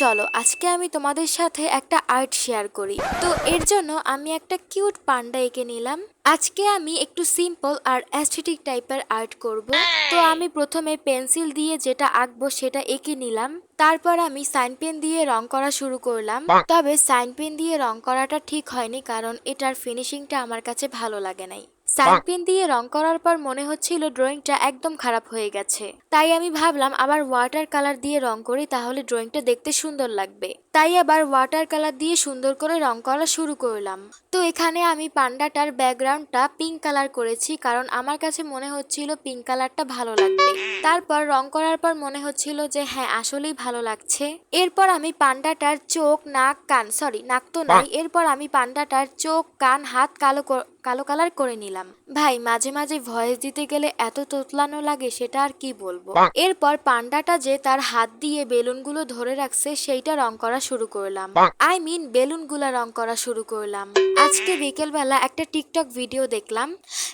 চলো, আজকে আমি তোমাদের সাথে একটা আর্ট শেয়ার করি। তো এর জন্য আমি একটা কিউট পান্ডা এঁকে নিলাম। আজকে আমি একটু সিম্পল আর অ্যাস্থেটিক টাইপের আর্ট করব। তো আমি প্রথমে পেন্সিল দিয়ে যেটা আঁকবো সেটা এঁকে নিলাম। তারপর আমি সাইন পেন দিয়ে রং করা শুরু করলাম। তবে সাইন পেন দিয়ে রং করাটা ঠিক হয়নি কারণ এটার ফিনিশিংটা আমার কাছে ভালো লাগে নাই। সাইন পেন দিয়ে রং করার পর মনে হচ্ছিল ড্রয়িংটা একদম খারাপ হয়ে গেছে। তাই আমি ভাবলাম আবার ওয়াটার কালার দিয়ে রং করি তাহলে ড্রয়িংটা দেখতে সুন্দর লাগবে। তাই আবার ওয়াটার কালার দিয়ে সুন্দর করে রং করা শুরু করলাম। তো এখানে আমি পান্ডাটার ব্যাকগ্রাউন্ডটা পিঙ্ক কালার করেছি কারণ আমার কাছে মনে হচ্ছিল পিঙ্ক কালারটা ভালো লাগবে। তারপর রং করার পর মনে হচ্ছিল যে হ্যাঁ আসলেই ভালো লাগছে। এরপর আমি পান্ডাটার চোখ নাক কান সরি নাক তো নাই এরপর আমি পান্ডাটার চোখ কান হাত কালো কালো কালার করে নিলাম। ভাই মাঝে মাঝে ভয়েস দিতে গেলে এত তোতলানো লাগে সেটা আর কি বলব? এরপর পান্ডাটা যে তার হাত দিয়ে বেলুনগুলো ধরে রাখছে সেইটা রং করা শুরু করলাম। আই মিন বেলুনগুলো রং করা শুরু করলাম। আজকে বিকেলবেলা একটা টিকটক ভিডিও দেখলাম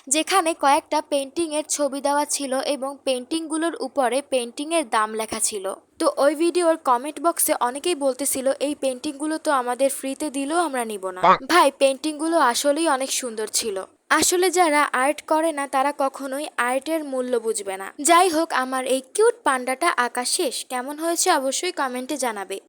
যেখানে কয়েকটা পেন্টিং এর ছবি দেওয়া ছিল এবং পেন্টিংগুলোর উপরে পেন্টিং এর দাম লেখা ছিল। তো ওই ভিডিওর কমেন্ট বক্সে অনেকেই বলতেছিল এই পেন্টিংগুলো তো আমাদের ফ্রিতে দিলেও আমরা নিব না। ভাই পেন্টিংগুলো আসলেই অনেক সুন্দর ছিল। আসলে যারা আর্ট করে না তারা কখনোই আর্টের মূল্য বুঝবে না। যাই হোক আমার এই কিউট পান্ডাটা আঁকা শেষ। কেমন হয়েছে অবশ্যই কমেন্টে জানাবে।